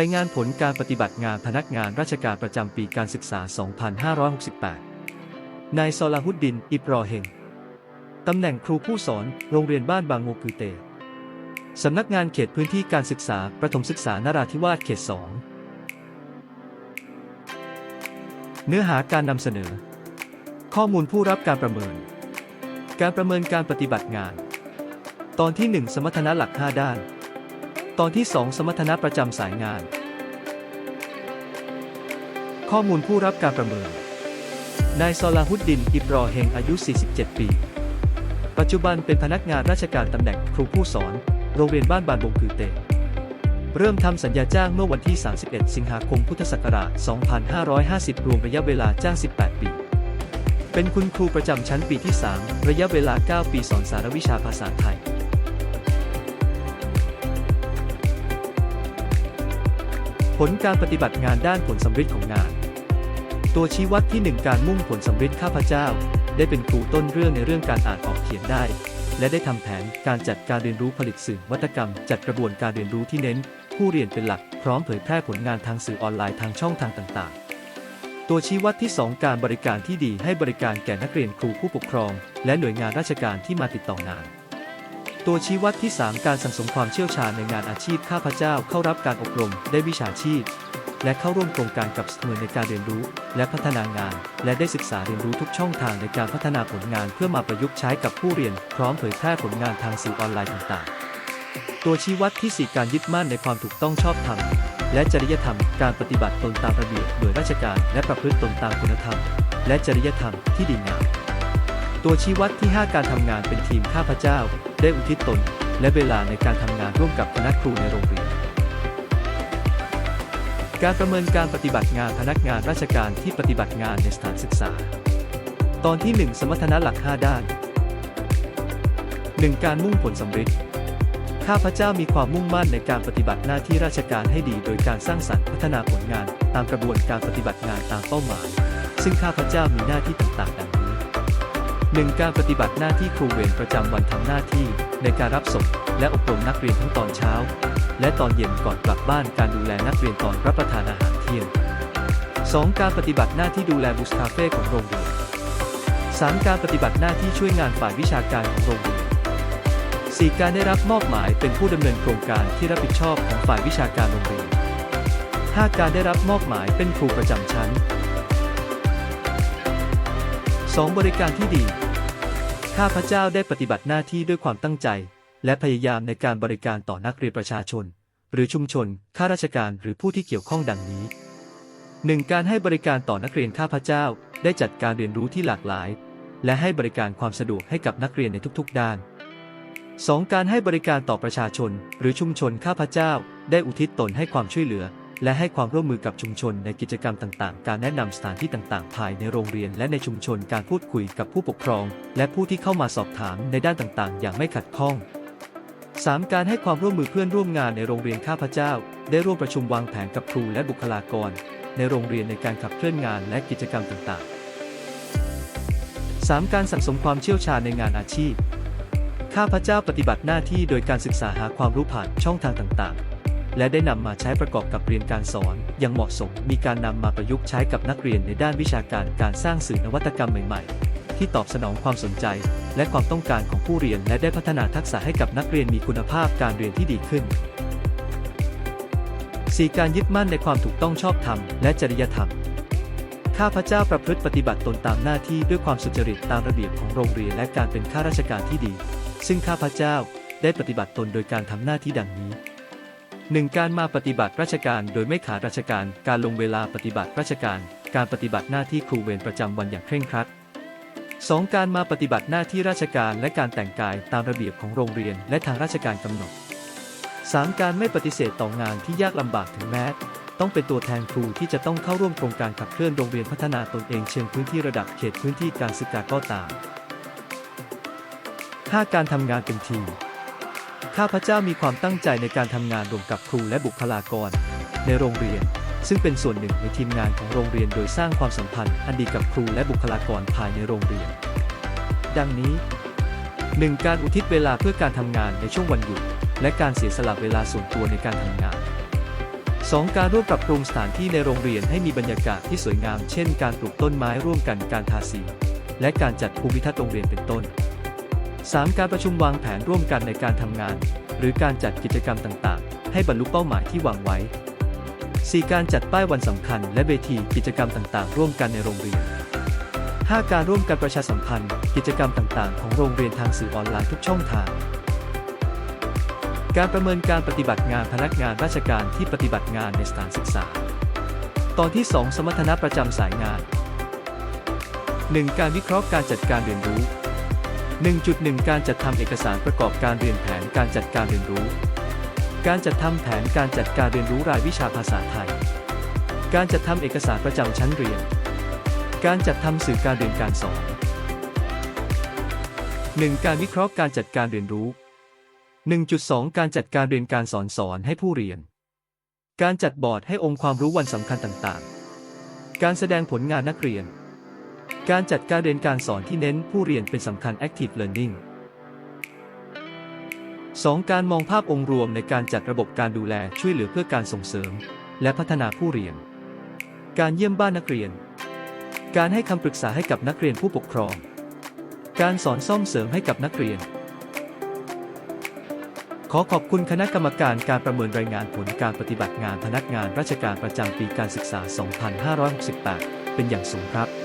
รายงานผลการปฏิบัติงานพนักงานราชการประจำปีการศึกษา 2568 นายซอลาฮุดดิน อิบรอเฮงตำแหน่งครูผู้สอน โรงเรียนบ้านบางโงกือเต สำนักงานเขตพื้นที่การศึกษา ประถมศึกษานราธิวาสเขต 2 เนื้อหาการนำเสนอ ข้อมูลผู้รับการประเมิน การประเมินการปฏิบัติงาน ตอนที่ 1 สมรรถนะหลัก 5 ด้าน ตอนที่ 2 สมรรถนะประจำสายงาน ข้อมูลผู้รับการประเมิน นายซอลาฮุดดิน อิบรอเฮงอายุ 47 ปี ปัจจุบันเป็นพนักงานราชการตำแหน่งครูผู้สอน โรงเรียนบ้านบานบงคือเต เริ่มทำสัญญาจ้างเมื่อวันที่ 31 สิงหาคมพุทธศักราช 2550 รวมระยะเวลาจ้าง 18 ปีเป็นคุณครูประจำชั้นปีที่ 3 ระยะเวลา 9 ปีสอนสารวิชาภาษาไทย ผลการปฏิบัติงานด้านผลสำฤทธิ์ของงาน ตัวชี้วัดที่ 1 การมุ่งผลสำฤทธิ์ข้าพเจ้า ได้เป็นครูต้นเรื่องในเรื่องการอ่านออกเขียนได้ และได้ทำแผนการจัดการเรียนรู้ผลิตสื่อวัตกรรม จัดกระบวนการเรียนรู้ที่เน้น ผู้เรียนเป็นหลักพร้อมเผยแพร่ผลงานทางสื่อออนไลน์ทางช่องทางต่าง ๆตัวชี้วัดที่ 2 การบริการที่ดีให้บริการแก่นักเรียนครูผู้ปกครอง และหน่วยงานราชการที่มาติดต่องาน ตัวชี้วัดที่ 3 การสั่งสมความเชี่ยวชาญในงานอาชีพข้าพเจ้าเข้ารับการอบรมได้วิชาชีพ และเข้าร่วมโครงการกับสถานในการเรียนรู้ และพัฒนางาน และได้ศึกษาเรียนรู้ทุกช่องทางในการพัฒนาผลงานเพื่อมาประยุกต์ใช้กับผู้เรียน พร้อมเผยแพร่ผลงานทางสื่อออนไลน์ต่างๆ ตัวชี้วัดที่ 4 การยึดมั่นในความถูกต้องชอบธรรมและจริยธรรมการปฏิบัติตนตามระเบียบโดยราชการและประพฤติตนตามคุณธรรม และจริยธรรมที่ดีงามตัวชี้วัดที่ 5 การทำงานเป็นทีมข้าพเจ้า ได้อุทิศตน และเวลาในการทำงานร่วมกับคณะครูในโรงเรียน การประเมินการปฏิบัติงานพนักงานราชการที่ปฏิบัติงานในสถานศึกษา ตอนที่ 1 สมรรถนะหลัก 5 ด้าน 1. การมุ่งผลสำฤทธิ์ข้าพเจ้ามีความมุ่งมั่นในการปฏิบัติหน้าที่ราชการให้ดีโดยการสร้างสรรค์พัฒนาผลงาน ตามกระบวนการปฏิบัติงานตามเป้าหมาย ซึ่งข้าพเจ้ามีหน้าที่ต่างๆดังนี้ 1. การปฏิบัติหน้าที่ครูเวรประจำวันทำหน้าที่ในการรับส่งและอบรมนักเรียนทั้งตอนเช้า และตอนเย็นก่อนกลับบ้านการดูแลนักเรียนตอนรับประทานอาหารเที่ยง 2. การปฏิบัติหน้าที่ดูแลบุสคาเฟ่ของโรงเรียน 3. การปฏิบัติหน้าที่ช่วยงานฝ่ายวิชาการของโรงเรียน 4. การได้รับมอบหมายเป็นผู้ดำเนินโครงการที่รับผิดชอบของฝ่ายวิชาการโรงเรียน 5. การได้รับมอบหมายเป็นครูประจำชั้น 2. บริการที่ดี ข้าพเจ้าได้ปฏิบัติหน้าที่ด้วยความตั้งใจ และพยายามในการบริการต่อนักเรียนประชาชน หรือชุมชน ข้าราชการหรือผู้ที่เกี่ยวข้องดังนี้ 1. การให้บริการต่อนักเรียนข้าพเจ้า ได้จัดการเรียนรู้ที่หลากหลาย และให้บริการความสะดวกให้กับนักเรียนในทุกๆ ด้าน 2. การให้บริการต่อประชาชน หรือชุมชนข้าพเจ้า ได้อุทิศตนให้ความช่วยเหลือ และให้ความร่วมมือกับชุมชนในกิจกรรมต่างๆ การแนะนำสถานที่ต่างๆ ภายในโรงเรียนและในชุมชนการพูดคุยกับผู้ปกครอง และผู้ที่เข้ามาสอบถามในด้านต่างๆ อย่างไม่ขัดข้อง 3. การให้ความร่วมมือเพื่อนร่วมงานในโรงเรียนข้าพเจ้า ได้ร่วมประชุมวางแผนกับครูและบุคลากร ในโรงเรียนในการขับเคลื่อนงานและกิจกรรมต่างๆ 3. การสั่งสมความเชี่ยวชาญในงานอาชีพ ข้าพเจ้าปฏิบัติหน้าที่โดยการศึกษาหาความรู้ผ่านช่องทางต่างๆ และได้นำมาใช้ประกอบกับเรียนการสอนอย่างเหมาะสม มีการนำมาประยุกต์ใช้กับนักเรียนในด้านวิชาการการสร้างสื่อนวัตกรรมใหม่ ๆ ที่ตอบสนองความสนใจ และความต้องการของผู้เรียน และได้พัฒนาทักษะให้กับนักเรียนมีคุณภาพการเรียนที่ดีขึ้น 4. การยึดมั่นในความถูกต้องชอบธรรมและจริยธรรมข้าพเจ้าประพฤติปฏิบัติตนตามหน้าที่ด้วยความสุจริตตามระเบียบของโรงเรียนและการเป็นข้าราชการที่ดี ซึ่งข้าพเจ้าได้ปฏิบัติตนโดยการทำหน้าที่ดังนี้ 1. การมาปฏิบัติราชการโดยไม่ขาดราชการ การลงเวลาปฏิบัติราชการ การปฏิบัติหน้าที่ครูเวรประจำวันอย่างเคร่งครัด 2. การมาปฏิบัติหน้าที่ราชการและการแต่งกายตามระเบียบของโรงเรียนและทางราชการกำหนด 3. การไม่ปฏิเสธต่องานที่ยากลำบากถึงแม้ ต้องเป็นตัวแทนครูที่จะต้องเข้าร่วมโครงการขับเคลื่อนโรงเรียนพัฒนาตนเองเชิงพื้นที่ระดับเขตพื้นที่การศึกษาก็ตาม 5. การทำงานเป็นทีม ข้าพเจ้ามีความตั้งใจในการทำงานร่วมกับครูและบุคลากร ในโรงเรียน ซึ่งเป็นส่วนหนึ่งในทีมงานของโรงเรียนโดยสร้างความสัมพันธ์อันดีกับครูและบุคลากรภายในโรงเรียน ดังนี้ 1. การอุทิศเวลาเพื่อการทำงานในช่วงวันหยุด และการเสียสละเวลาส่วนตัวในการทำงาน 2. การร่วมปรับปรุงสถานที่ในโรงเรียนให้มีบรรยากาศที่สวยงาม เช่น การปลูกต้นไม้ร่วมกันการทาสี และการจัดภูมิทัศน์โรงเรียนเป็นต้น 3. การประชุมวางแผนร่วมกันในการทำงาน หรือการจัดกิจกรรมต่างๆ ให้บรรลุเป้าหมายที่วางไว้ 4. การจัดป้ายวันสำคัญ และเวทีกิจกรรมต่างๆ ร่วมกันในโรงเรียน 5. การร่วมกันประชาสัมพันธ์ กิจกรรมต่างๆ ของโรงเรียนทางสื่อออนไลน์ทุกช่องทาง การประเมินการปฏิบัติงานพนักงานราชการที่ปฏิบัติงานในสถานศึกษา ตอนที่ 2 สมรรถนะประจำสายงาน 1. การวิเคราะห์การจัดการเรียนรู้ 1.1 การจัดทำเอกสารประกอบการเรียนแผนการจัดการเรียนรู้ การจัดทำแผนการจัดการเรียนรู้รายวิชาภาษาไทย การจัดทำเอกสารประจำชั้นเรียน การจัดทำสื่อการเรียนการสอน 1. การวิเคราะห์การจัดการเรียนรู้ 1.2 การจัดการเรียนการสอนสอนให้ผู้เรียน การจัดบอร์ดให้องค์ความรู้วันสำคัญต่างๆ การแสดงผลงานนักเรียน การจัดการเรียนการสอนที่เน้นผู้เรียนเป็นสำคัญ Active Learning 2. การมองภาพองค์รวมในการจัดระบบการดูแลช่วยเหลือเพื่อการส่งเสริม และพัฒนาผู้เรียน การเยี่ยมบ้านนักเรียน การให้คำปรึกษาให้กับนักเรียนผู้ปกครอง การสอนซ่อมเสริมให้กับนักเรียน ขอขอบคุณคณะกรรมการการประเมินรายงานผลการปฏิบัติงานพนักงานราชการประจำปีการศึกษา 2568 เป็นอย่างสูงครับ